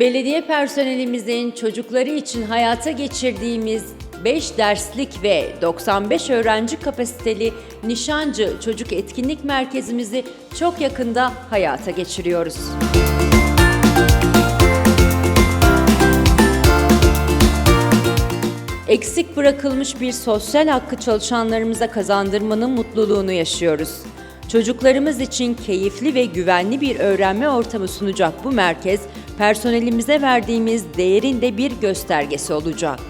Belediye personelimizin çocukları için hayata geçirdiğimiz 5 derslik ve 95 öğrenci kapasiteli Nişancı Çocuk Etkinlik Merkezimizi çok yakında hayata geçiriyoruz. Eksik bırakılmış bir sosyal hakkı çalışanlarımıza kazandırmanın mutluluğunu yaşıyoruz. Çocuklarımız için keyifli ve güvenli bir öğrenme ortamı sunacak bu merkez, personelimize verdiğimiz değerin de bir göstergesi olacak.